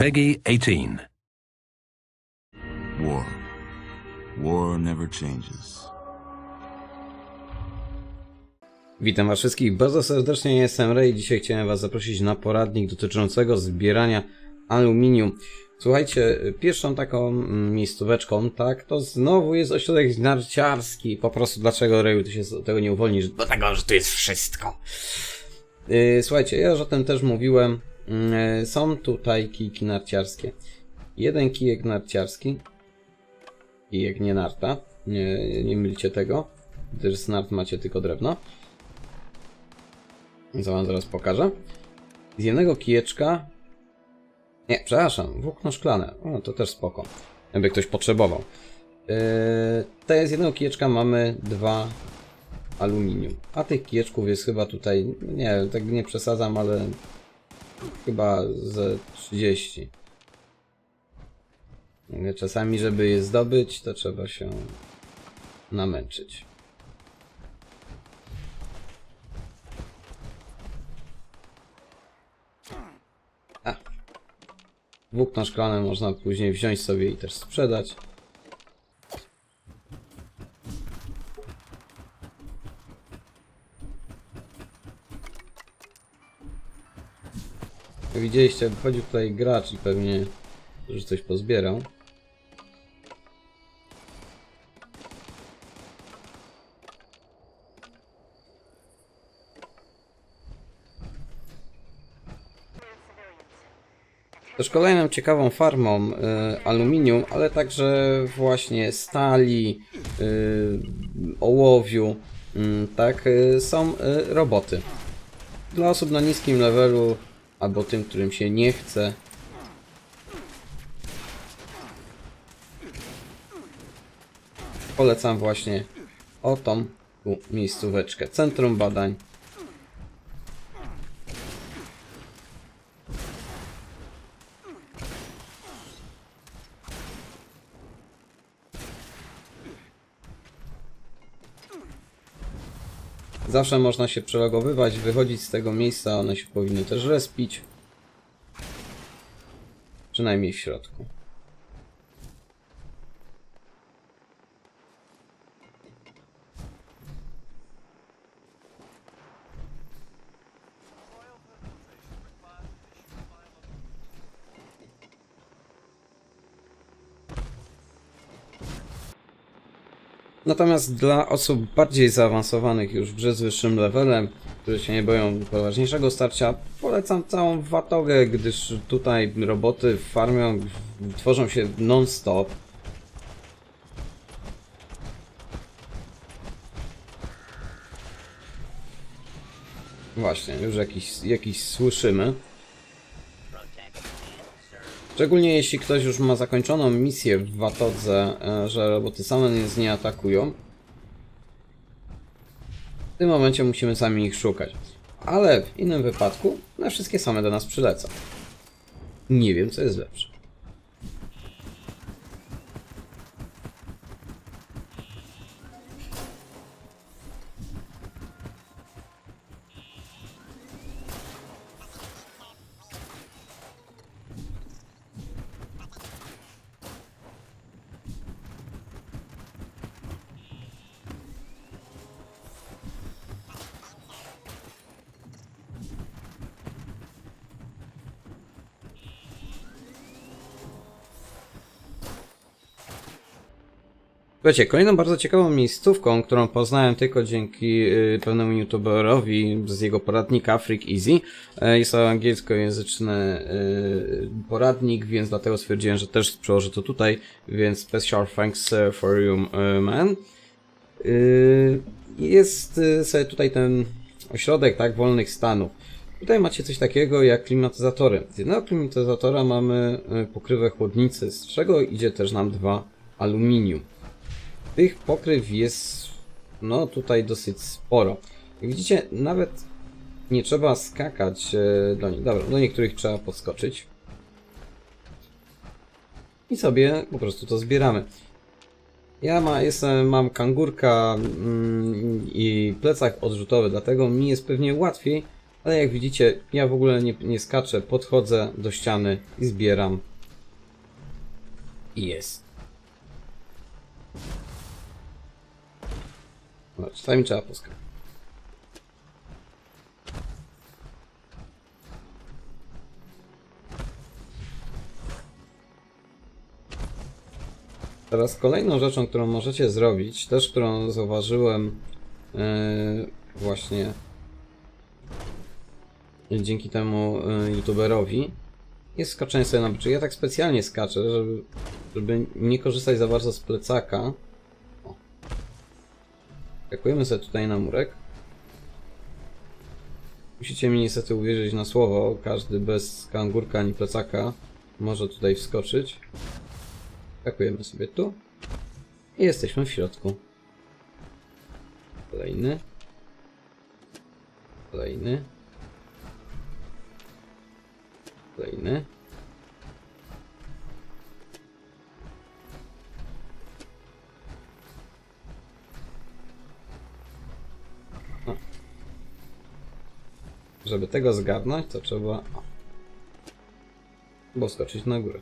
Peggy 18. War. War never changes. Witam was wszystkich bardzo serdecznie, ja jestem Ray. Dzisiaj chciałem was zaprosić na poradnik dotyczącego zbierania aluminium. Słuchajcie, pierwszą taką mm, miejscóweczką, tak, to znowu jest ośrodek narciarski. Po prostu dlaczego Rayu ty się z tego nie uwolnisz? Dlatego, że tu jest wszystko. Yy, słuchajcie, ja już o tym też mówiłem. Yy, są tutaj kijki narciarskie. Jeden kijek narciarski. Kijek nie narta. Nie, nie mylcie tego. Gdyż z nart macie tylko drewno. Co wam zaraz pokażę. Z jednego kijeczka... Nie, przepraszam, włókno szklane. O, to też spoko. Jakby ktoś potrzebował. Yy, to z jednego kijeczka mamy dwa aluminium. A tych kijeczków jest chyba tutaj, nie tak nie przesadzam, ale chyba ze 30. Ale Czasami, żeby je zdobyć, to trzeba się namęczyć. A. Włókno szklane można później wziąć sobie i też sprzedać. Widzieliście, wchodził tutaj gracz i pewnie że coś pozbierał. Też kolejną ciekawą farmą y, aluminium, ale także właśnie stali, y, ołowiu, y, tak, y, są y, roboty. Dla osób na niskim levelu, albo tym, którym się nie chce. Polecam właśnie o tą miejscóweczkę. Centrum Badań Zawsze można się przelogowywać, wychodzić z tego miejsca, one się powinny też respić. Przynajmniej w środku. Natomiast dla osób bardziej zaawansowanych już w z wyższym levelem, którzy się nie boją poważniejszego starcia, polecam całą watogę, gdyż tutaj roboty farmią, tworzą się non-stop. Właśnie, już jakiś, jakiś słyszymy. Szczególnie jeśli ktoś już ma zakończoną misję w Watodze, e, że roboty same nas nie atakują. W tym momencie musimy sami ich szukać. Ale w innym wypadku, na wszystkie same do nas przylecą. Nie wiem, co jest lepsze. Słuchajcie, kolejną bardzo ciekawą miejscówką, którą poznałem tylko dzięki y, pewnemu youtuberowi z jego poradnika Freak Easy, y, jest angielskojęzyczny y, poradnik, więc dlatego stwierdziłem, że też przełożę to tutaj, więc special thanks uh, for you, uh, man. Y, Jest sobie tutaj ten ośrodek, tak, wolnych stanów. Tutaj macie coś takiego jak klimatyzatory. Z jednego klimatyzatora mamy pokrywę chłodnicy, z czego idzie też nam dwa aluminium. Tych pokryw jest, no tutaj dosyć sporo. Jak widzicie, nawet nie trzeba skakać e, do nich. Dobra, do niektórych trzeba podskoczyć. I sobie po prostu to zbieramy. Ja ma, jestem, mam kangurka mm, i plecak odrzutowy, dlatego mi jest pewnie łatwiej Ale jak widzicie, ja w ogóle nie, nie skaczę, podchodzę do ściany i zbieram. I jest. No, czasami trzeba poskakać. Teraz kolejną rzeczą, którą możecie zrobić, też którą zauważyłem yy, właśnie dzięki temu yy, youtuberowi, jest skoczenie sobie na byczek. Ja tak specjalnie skaczę, żeby, żeby nie korzystać za bardzo z plecaka. Skakujemy sobie tutaj na murek. Musicie mi niestety uwierzyć na słowo, każdy bez kangurka ani plecaka może tutaj wskoczyć. Skakujemy sobie tu. I jesteśmy w środku. Kolejny. Kolejny. Kolejny. Żeby tego zgadnąć, to trzeba o. Bo skoczyć na górę.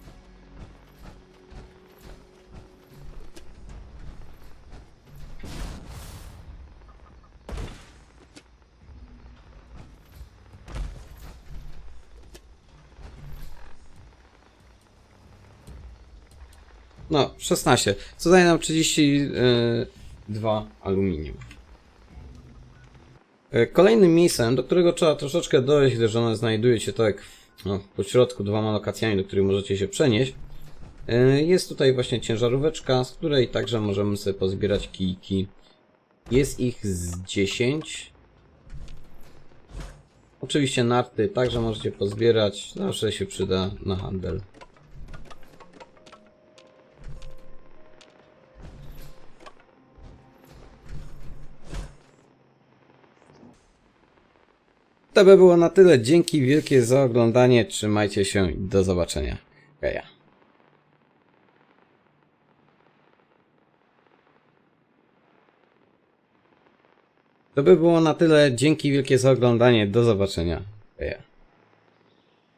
No, 16. Co daje nam 32 aluminium. E, Kolejnym miejscem, do którego trzeba troszeczkę dojść, gdyż ono znajduje się tak no, po środku dwoma lokacjami, do których możecie się przenieść, e, jest tutaj właśnie ciężaróweczka, z której także możemy sobie pozbierać kijki. Jest ich z 10. Oczywiście narty także możecie pozbierać, zawsze się przyda na handel. To by było na tyle. Dzięki wielkie za oglądanie. Trzymajcie się i do zobaczenia. Heja. To by było na tyle. Dzięki wielkie za oglądanie. Do zobaczenia. Heja.